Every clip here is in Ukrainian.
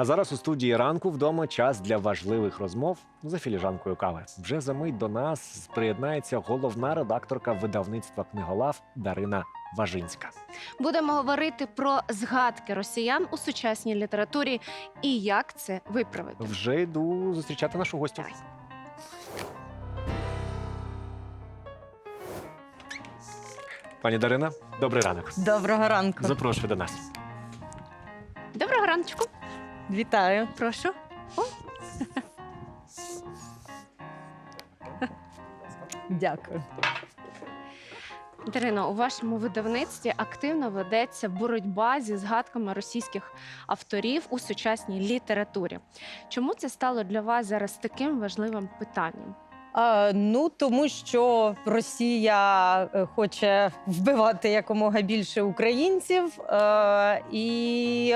А зараз у студії ранку вдома час для важливих розмов за філіжанкою кави. Вже за мить до нас приєднається головна редакторка видавництва книголав Дарина Важинська. Будемо говорити про згадки росіян у сучасній літературі і як це виправити. Вже йду зустрічати нашу гостю. Давай. Пані Дарина, добрий ранок. Доброго ранку. Запрошую до нас. Доброго раночку. Вітаю. Прошу. Дякую. Дарино, у вашому видавництві активно ведеться боротьба зі згадками російських авторів у сучасній літературі. Чому це стало для вас зараз таким важливим питанням? Ну тому що Росія е, хоче вбивати якомога більше українців, е, і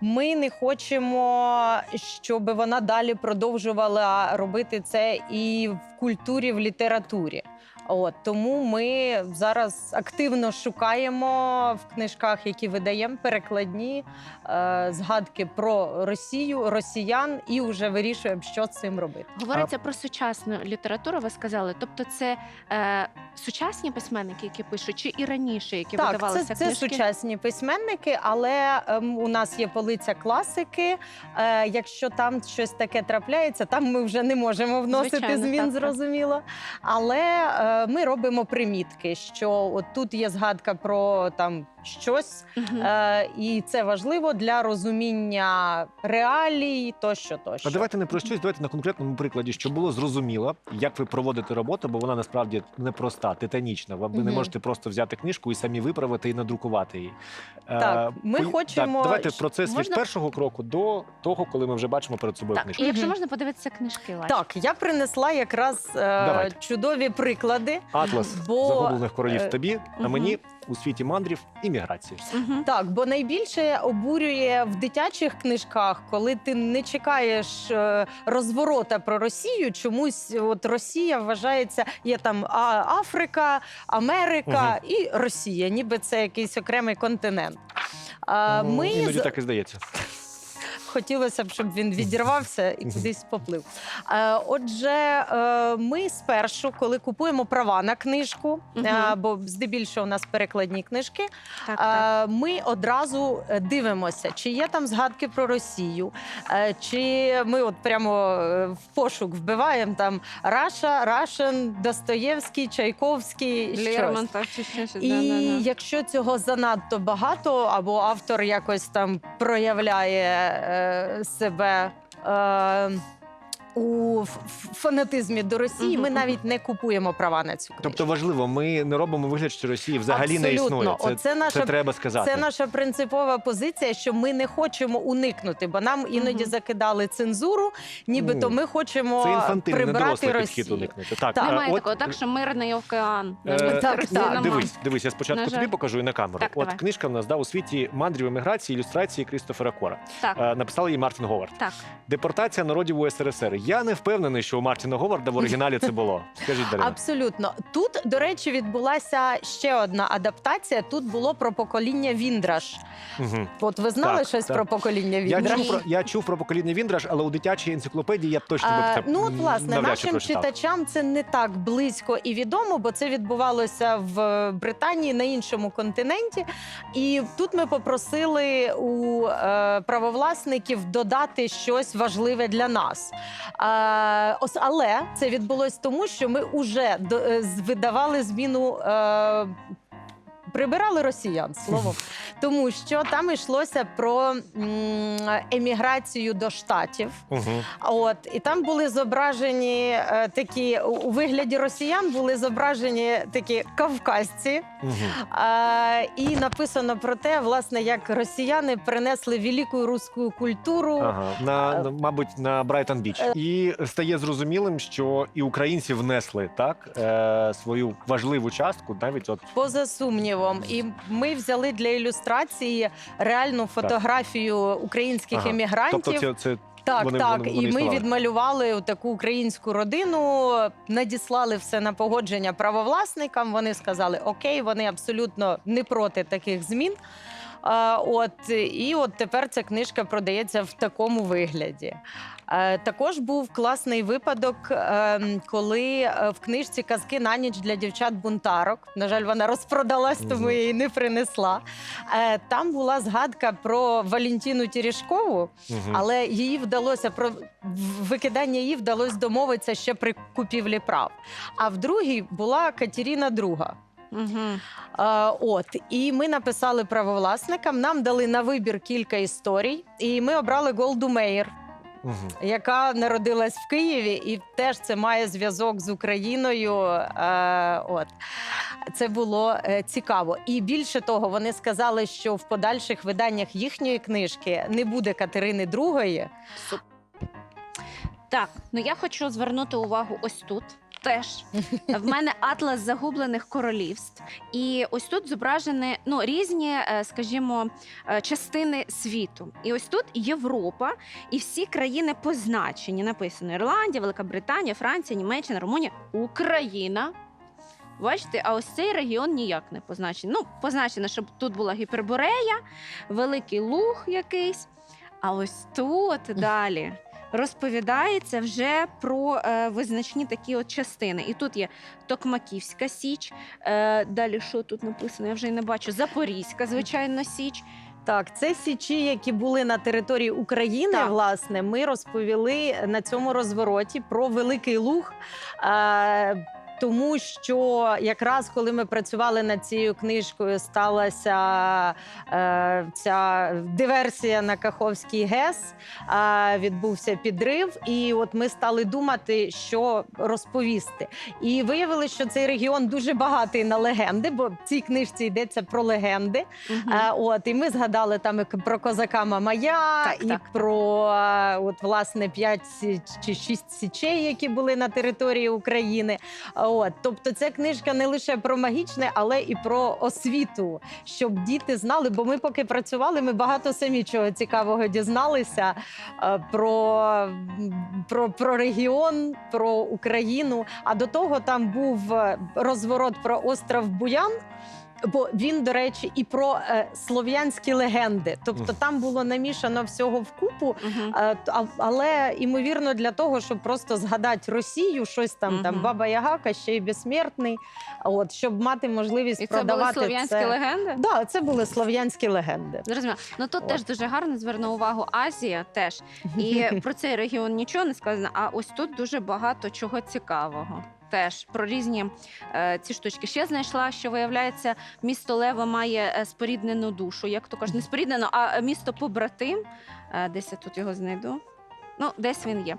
ми не хочемо, щоб вона далі продовжувала робити це і в культурі, в літературі. От тому ми зараз активно шукаємо в книжках, які видаємо, перекладні е, згадки про Росію, росіян, і вже вирішуємо, що з цим робити. Говориться про сучасну літературу, ви сказали. Тобто, це е, сучасні письменники, які пишуть, чи і раніше, які Так, видавалися це, це книжки? сучасні письменники, але ем, у нас є полиця класики. Е, якщо там щось таке трапляється, там ми вже не можемо вносити Звичайно, змін, так, так. зрозуміло. Але е, ми робимо примітки, що от тут є згадка про там щось, Мгм. е, і це важливо для розуміння реалій, тощо, тощо. А давайте не про щось, давайте на конкретному прикладі, щоб було зрозуміло, як ви проводите роботу, бо вона насправді непроста, титанічна. Ви не Мгм. можете просто взяти книжку і самі виправити і надрукувати її. Так, Е, ми пої- хочемо, Так, давайте процес від можна- першого кроку до того, коли ми вже бачимо перед собою Так, книжку. і якщо Мгм. можна подивитися книжки, Лась. Так, я принесла якраз е, Давайте. чудові приклади. Атлас Бо, загублених королів е, тобі, а мгм. мені у світі мандрів і міграції. Угу. Так, бо найбільше обурює в дитячих книжках, коли ти не чекаєш е, розворота про Росію. Чомусь от Росія вважається, є там а, Африка, Америка і Росія, ніби це якийсь окремий континент. А, Ну, ми Іноді так і здається. Хотілося б, щоб він відірвався і кудись поплив. Е, Отже, е, ми спершу, коли купуємо права на книжку, е, бо здебільшого у нас перекладні книжки. Е, Ми одразу дивимося, чи є там згадки про Росію, е, чи ми от прямо в пошук вбиваємо там Раша, Рашен, Достоєвський, Чайковський. щось. Лермонтов чи ще щось. І да-да-да. якщо цього занадто багато, або автор якось там проявляє е, себе. Е, у фанатизмі до Росії ми навіть не купуємо права на цю книжку. Тобто важливо, ми не робимо вигляд, що Росії взагалі не існує. Це, Оце наша це треба сказати. Це наша принципова позиція, що ми не хочемо уникнути, бо нам іноді закидали цензуру, нібито ми хочемо Це інфантильний, прибрати підхід Росію. уникнути. Так, Так. е, Немає от, такого, так що мирний океан. Е, так, так. Дивись, дивись, я спочатку тобі покажу і на камеру. Так, От давай. книжка в нас да, у світі мандрів еміграції, ілюстрації Крістофера Кора. Так, Е, Написав її Мартін Говард. так. Депортація народів УСРСР. Я не впевнений, що у Мартіна Говарда в оригіналі це було. Скажіть, Дарина. Абсолютно. Тут, до речі, відбулася ще одна адаптація. Тут було про покоління Віндраш. Мгм. От ви знали Так, щось так. про покоління Я Віндраш? чув, про, я чув про покоління Віндраш, але у дитячій енциклопедії я б точно А, би це ну, от, власне, навряд чи нашим прочитав. читачам це не так близько і відомо, бо це відбувалося в Британії на іншому континенті. І тут ми попросили у е, правовласників додати щось важливе для нас. Е, ос- але це відбулось тому, що ми вже е, видавали зміну. Е, Прибирали росіян словом, тому що там йшлося про еміграцію до штатів. Мгм. От і там були зображені е, такі у- вигляді росіян були зображені такі кавказці. Мгм. Е, і написано про те, власне, як росіяни принесли велику руську культуру. Ага, на, на мабуть, на Брайтон Біч. Е. І стає зрозумілим, що і українці внесли так е, свою важливу частку, навіть от Поза сумнівом, і ми взяли для ілюстрації реальну фотографію українських Ага. емігрантів. тобто це, це Так, Вони- так. вони- і вони ми існували. відмалювали таку українську родину, надіслали все на погодження правовласникам. Вони сказали окей, вони абсолютно не проти таких змін. Е, От і от тепер ця книжка продається в такому вигляді. Також був класний випадок, е, коли е, в книжці казки на ніч для дівчат-бунтарок. На жаль, вона розпродалась, тому я її не принесла. Е, Там була згадка про Валентину Тірішкову, але її вдалося про викидання її вдалося домовитися ще при купівлі прав. А в другій була Катерина II. Угу. Е, от і ми написали правовласникам. Нам дали на вибір кілька історій, і ми обрали Голду Меєр, Мгм. яка народилась в Києві, і теж це має зв'язок з Україною. Е, от це було е, цікаво. І більше того, вони сказали, що в подальших виданнях їхньої книжки не буде Катерини II. Так, ну я хочу звернути увагу ось тут. Теж в мене атлас загублених королівств, і ось тут зображені ну різні, е, скажімо, е, частини світу. І ось тут Європа, і всі країни позначені. Написано Ірландія, Велика Британія, Франція, Німеччина, Румунія, Україна. Бачите, а ось цей регіон ніяк не позначений. Ну, позначено, щоб тут була гіперборея, великий луг якийсь. А ось тут далі розповідається вже про е, визначні такі от частини. І тут є Токмаківська Січ. Е, далі що тут написано? Я вже й не бачу. Запорізька, звичайно, Січ. Так, це січі, які були на території України. Так. Власне, ми розповіли на цьому розвороті про Великий Луг. Е, тому що якраз коли ми працювали над цією книжкою, сталася е, ця диверсія на Каховський ГЕС, е, відбувся підрив, і от ми стали думати, що розповісти. І виявилося, що цей регіон дуже багатий на легенди, бо в цій книжці йдеться про легенди. Мгм. Е, от і ми згадали там і про козака Мамая, Так, і так, про от власне п'ять чи шість січей, які були на території України. От, тобто, ця книжка не лише про магічне, але і про освіту, щоб діти знали. Бо ми поки працювали, ми багато самі чого цікавого дізналися е, про, про, про регіон, про Україну. А до того там був е, розворот про остров Буян. Бо він, до речі, і про е, слов'янські легенди. Тобто там було намішано всього вкупу, е, а- але імовірно для того, щоб просто згадати Росію, щось там, там Мгм. Баба Ягака, ще й безсмертний. От щоб мати можливість І це були продавати слов'янські це. легенди? Да, це були слов'янські легенди. Зрозуміло. Ну тут От. теж дуже гарно зверну увагу Азія теж. І про цей регіон нічого не сказано. А ось тут дуже багато чого цікавого. Теж про різні е, ці штучки. Ще знайшла, що виявляється, місто Лево має е, споріднену душу. Як то кажуть, не споріднену, а місто побратим. Е, десь я тут його знайду. Ну, десь він є.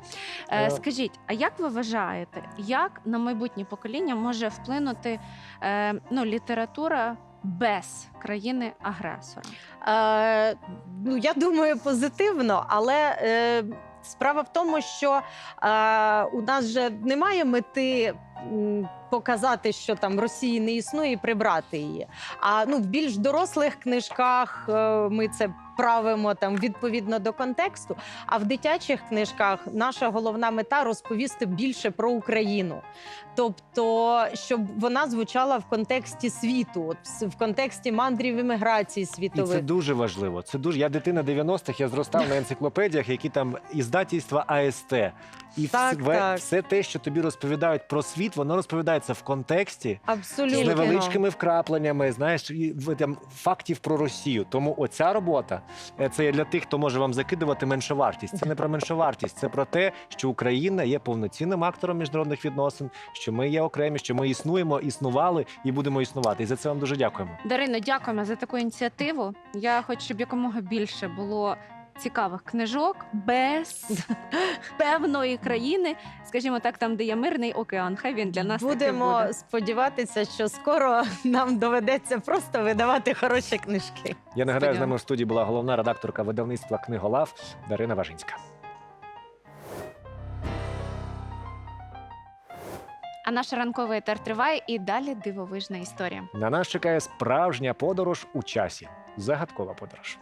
Е, Е. скажіть, а як ви вважаєте, як на майбутнє покоління може вплинути е, ну, література без країни-агресора? Е, ну, я думаю, позитивно, але е, справа в тому, що е, у нас же немає мети. Показати, що там Росії не існує, і прибрати її. А ну в більш дорослих книжках е, ми це правимо там відповідно до контексту. А в дитячих книжках наша головна мета розповісти більше про Україну. Тобто, щоб вона звучала в контексті світу, в- контексті мандрів імміграції І це дуже важливо. Це дуже. Я дитина 90-х, я зростав на енциклопедіях, які там іздательства АСТ. І Так, все, так. все те, що тобі розповідають про світ, воно розповідається в контексті Абсолютно з невеличкими вкрапленнями, знаєш, і в- там фактів про Росію. Тому оця робота е, це є для тих, хто може вам закидувати меншовартість. Це не про меншовартість, це про те, що Україна є повноцінним актором міжнародних відносин, що ми є окремі, що ми існуємо, існували і будемо існувати. І за це вам дуже дякуємо. Дарино, дякуємо за таку ініціативу. Я хочу, щоб якомога більше було цікавих книжок без певної країни, скажімо так, там, де є мирний океан. Хай він для нас Будемо буде. сподіватися, що скоро нам доведеться просто видавати хороші книжки. Я нагадаю, з нами в студії була головна редакторка видавництва Книголав Дарина Важинська. А наш ранковий етер триває і далі дивовижна історія. На нас чекає справжня подорож у часі. Загадкова подорож.